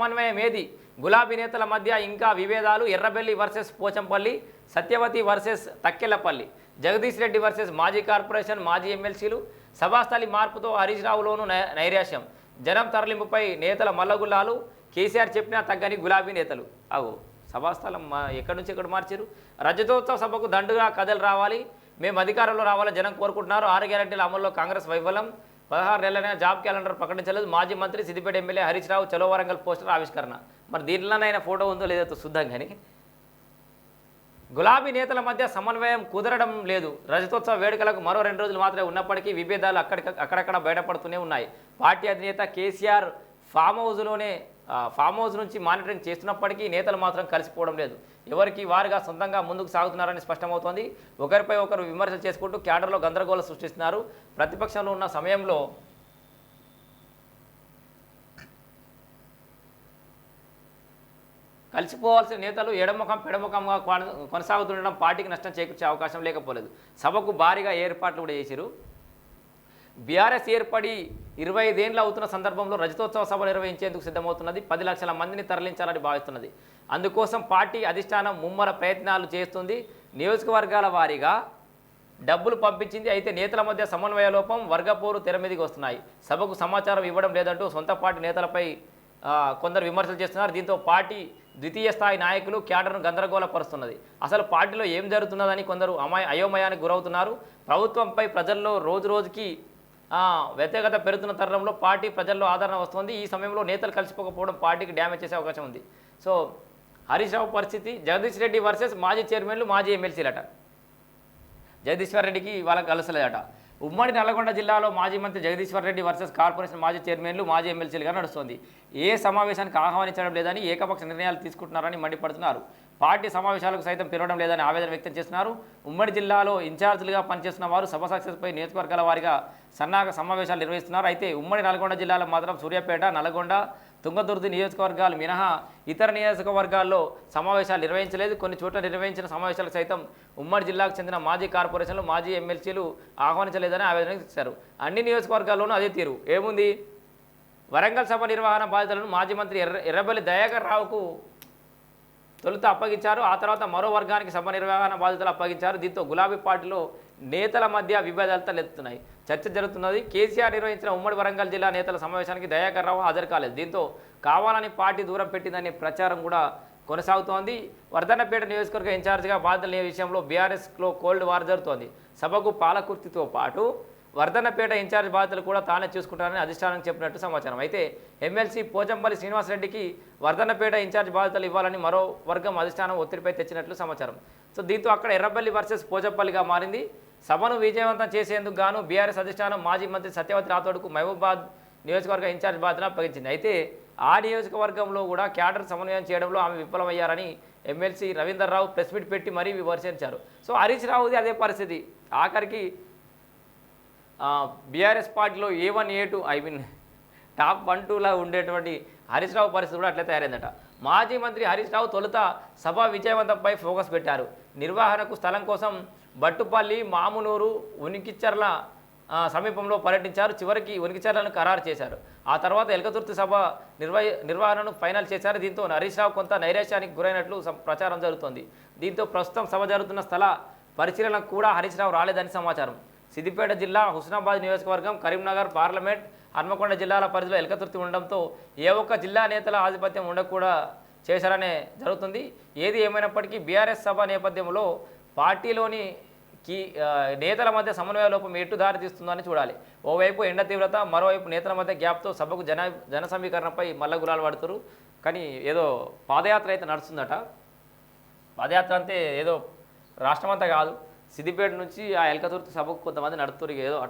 సమన్వయం ఏది గులాబీ నేతల మధ్య ఇంకా విభేదాలు Errabelli versus Pochampalli Satyavathi versus Takkelapalli Jagadish Reddy versus మాజీ కార్పొరేషన్ మాజీ ఎమ్మెల్సీలు సభాస్థలి మార్పుతో హరీష్ రావులోను నైరాశ్యం. జనం తరలింపుపై నేతల మల్లగుల్లాలు కేసీఆర్ చెప్పినా తగ్గని గులాబీ నేతలు. అవు సభాస్థలం ఎక్కడి నుంచి ఎక్కడ మార్చారు? రజతోత్సవ సభకు దండుగా కథలు రావాలి. మేము అధికారంలో రావాలని జనం కోరుకుంటున్నారు. ఆరు గ్యారెంటీల అమల్లో కాంగ్రెస్ వైఫల్యం. పదహారు నెలలైన జాబ్ క్యాలెండర్ ప్రకటించలేదు. మాజీ మంత్రి సిద్దిపేట ఎమ్మెల్యే హరీష్ రావు చలో వరంగల్ పోస్టర్ ఆవిష్కరణ. మరి దీనిలోనైనా ఫోటో ఉందో లేదో చూద్దాం కానీ గులాబీ నేతల మధ్య సమన్వయం కుదరడం లేదు. రజతోత్సవ వేడుకలకు మరో రెండు రోజులు మాత్రమే ఉన్నప్పటికీ విభేదాలు అక్కడిక అక్కడక్కడ బయటపడుతూనే ఉన్నాయి. పార్టీ అధినేత కేసీఆర్ ఫామ్ హౌస్లోనే ఫామ్ హౌస్ నుంచి మానిటరింగ్ చేస్తున్నప్పటికీ నేతలు మాత్రం కలిసిపోవడం లేదు. ఎవరికి వారుగా సొంతంగా ముందుకు సాగుతున్నారని స్పష్టమవుతోంది. ఒకరిపై ఒకరు విమర్శలు చేసుకుంటూ క్యాడర్లో గందరగోళం సృష్టిస్తున్నారు. ప్రతిపక్షంలో ఉన్న సమయంలో కలిసిపోవాల్సిన నేతలు ఎడముఖం పెడముఖంగా కొన- కొనసాగుతుండడం పార్టీకి నష్టం చేకూర్చే అవకాశం లేకపోలేదు. సభకు భారీగా ఏర్పాట్లు కూడా చేశారు బీఆర్ఎస్ ఏర్పడి ఇరవై ఐదేండ్లు అవుతున్న సందర్భంలో రజతోత్సవ సభ నిర్వహించేందుకు సిద్ధమవుతున్నది. పది లక్షల మందిని తరలించాలని భావిస్తున్నది. అందుకోసం పార్టీ అధిష్టానం ముమ్మర ప్రయత్నాలు చేస్తుంది. నియోజకవర్గాల వారీగా డబ్బులు పంపించింది. అయితే నేతల మధ్య సమన్వయ లోపం వర్గపోరు తెర మీదకి వస్తున్నాయి. సభకు సమాచారం ఇవ్వడం లేదంటూ సొంత పార్టీ నేతలపై కొందరు విమర్శలు చేస్తున్నారు. దీంతో పార్టీ ద్వితీయ స్థాయి నాయకులు క్యాడర్ను గందరగోళపరుస్తున్నది. అసలు పార్టీలో ఏం జరుగుతున్నదని కొందరు అమాయ అయోమయానికి గురవుతున్నారు. ప్రభుత్వంపై ప్రజల్లో రోజు రోజుకి వ్యతిరేకత పెరుగుతున్న తరుణంలో పార్టీ ప్రజల్లో ఆదరణ వస్తుంది. ఈ సమయంలో నేతలు కలిసిపోకపోవడం పార్టీకి డ్యామేజ్ చేసే అవకాశం ఉంది. సో హరీష్ రావు పరిస్థితి జగదీష్ రెడ్డి వర్సెస్ మాజీ చైర్మన్లు మాజీ ఎమ్మెల్సీలట. జగదీశ్వర్ రెడ్డికి వాళ్ళకి కలసలేదట. ఉమ్మడి నల్గొండ జిల్లాలో మాజీ మంత్రి జగదీశ్వర్ రెడ్డి వర్సెస్ కార్పొరేషన్ మాజీ చైర్మన్లు మాజీ ఎమ్మెల్సీలుగా నడుస్తోంది. ఏ సమావేశానికి ఆహ్వానించడం లేదని ఏకపక్ష నిర్ణయాలు తీసుకుంటున్నారని మండిపడుతున్నారు. పార్టీ సమావేశాలకు సైతం పిలవడం లేదని ఆవేదన వ్యక్తం చేస్తున్నారు. ఉమ్మడి జిల్లాలో ఇన్ఛార్జీలుగా పనిచేస్తున్న వారు సభ సక్సెస్పై నియోజకవర్గాల వారిగా సన్నాహక సమావేశాలు నిర్వహిస్తున్నారు. అయితే ఉమ్మడి నల్గొండ జిల్లాలో మాత్రం సూర్యాపేట నల్గొండ తుంగదుర్తి నియోజకవర్గాలు మినహా ఇతర నియోజకవర్గాల్లో సమావేశాలు నిర్వహించలేదు. కొన్ని చోట్ల నిర్వహించిన సమావేశాలకు సైతం ఉమ్మడి జిల్లాకు చెందిన మాజీ కార్పొరేషన్లు మాజీ ఎమ్మెల్సీలు ఆహ్వానించలేదని ఆవేదన ఇచ్చారు అన్ని నియోజకవర్గాల్లోనూ అదే తీరు. ఏముంది? వరంగల్ సభ నిర్వహణ బాధ్యతలను మాజీ మంత్రి ఎర్ర ఎర్రబెల్లి దయాకర్ రావుకు తొలుత అప్పగించారు. ఆ తర్వాత మరో వర్గానికి సభ నిర్వహణ బాధ్యతలు అప్పగించారు. దీంతో గులాబీ పార్టీలో నేతల మధ్య విభేదాలు తలెత్తుతున్నాయి చర్చ జరుగుతున్నది. కేసీఆర్ నిర్వహించిన ఉమ్మడి వరంగల్ జిల్లా నేతల సమావేశానికి దయాకర్ రావు హాజరు కాలేదు. దీంతో కావాలని పార్టీ దూరం పెట్టిందనే ప్రచారం కూడా కొనసాగుతోంది. వర్ధన్నపేట నియోజకవర్గ ఇన్ఛార్జిగా బాధ్యతల విషయంలో బీఆర్ఎస్లో కోల్డ్ వార్ జరుగుతోంది. సభకు పాలకుర్తితో పాటు వర్ధన్నపేట ఇన్ఛార్జ్ బాధ్యతలు కూడా తానే చూసుకుంటారని అధిష్టానం చెప్పినట్టు సమాచారం. అయితే ఎమ్మెల్సీ పోచంపల్లి శ్రీనివాసరెడ్డికి వర్ధన్నపేట ఇన్ఛార్జ్ బాధ్యతలు ఇవ్వాలని మరో వర్గం అధిష్టానం ఒత్తిడిపై తెచ్చినట్లు సమాచారం. సో దీంతో అక్కడ ఎర్రబల్లి వర్సెస్ పోచంపల్లిగా మారింది. సభను విజయవంతం చేసేందుకు గాను బీఆర్ఎస్ అధిష్టానం మాజీ మంత్రి సత్యవతి రాథోడ్కు మహబూబాద్ నియోజకవర్గ ఇన్ఛార్జ్ బాధ్యత అప్పగించింది. అయితే ఆ నియోజకవర్గంలో కూడా క్యాడర్ సమన్వయం చేయడంలో ఆమె విఫలమయ్యారని MLC Ravinder Rao press meet పెట్టి మరీ విమర్శించారు. సో హరీష్ రావుది అదే పరిస్థితి. ఆఖరికి బీఆర్ఎస్ పార్టీలో A one A two I mean top one టూలా ఉండేటువంటి హరీష్ రావు పరిస్థితి కూడా అట్లే తయారైందట. మాజీ మంత్రి హరీష్ రావు తొలుత సభ విజయవంతంపై ఫోకస్ పెట్టారు. నిర్వహణకు స్థలం కోసం బట్టుపల్లి మామునూరు ఉనికిచ్చర్ల సమీపంలో పర్యటించారు. చివరికి ఉనికిచర్లను ఖరారు చేశారు. ఆ తర్వాత ఎలకతుర్తి సభ నిర్వహ నిర్వహణను ఫైనల్ చేశారు. దీంతో హరీష్ రావు కొంత నైరాశ్యానికి గురైనట్లు ప్రచారం జరుగుతోంది. దీంతో ప్రస్తుతం సభ జరుగుతున్న స్థల పరిశీలనకు కూడా హరీష్ రావు రాలేదని సమాచారం. సిద్దిపేట జిల్లా హుస్నాబాద్ నియోజకవర్గం కరీంనగర్ పార్లమెంట్ హన్మకొండ జిల్లాల పరిధిలో ఎలకతుర్తి ఉండడంతో ఏ ఒక్క జిల్లా నేతల ఆధిపత్యం ఉండకూడా చేశారనే జరుగుతుంది. ఏది ఏమైనప్పటికీ బీఆర్ఎస్ సభ నేపథ్యంలో పార్టీలోని కీ నేతల మధ్య సమన్వయ లోపం ఎటు దారి తీస్తుందని చూడాలి. ఓవైపు ఎండ తీవ్రత మరోవైపు నేతల మధ్య గ్యాప్తో సభకు జన జన సమీకరణపై మల్ల గులాలు పడుతురు. కానీ ఏదో పాదయాత్ర అయితే నడుస్తుందట. పాదయాత్ర అంటే ఏదో రాష్ట్రమంతా కాదు. సిద్దిపేట నుంచి ఆ ఎల్కతుర్తి సభకు కొంతమంది నడుతురు ఏదో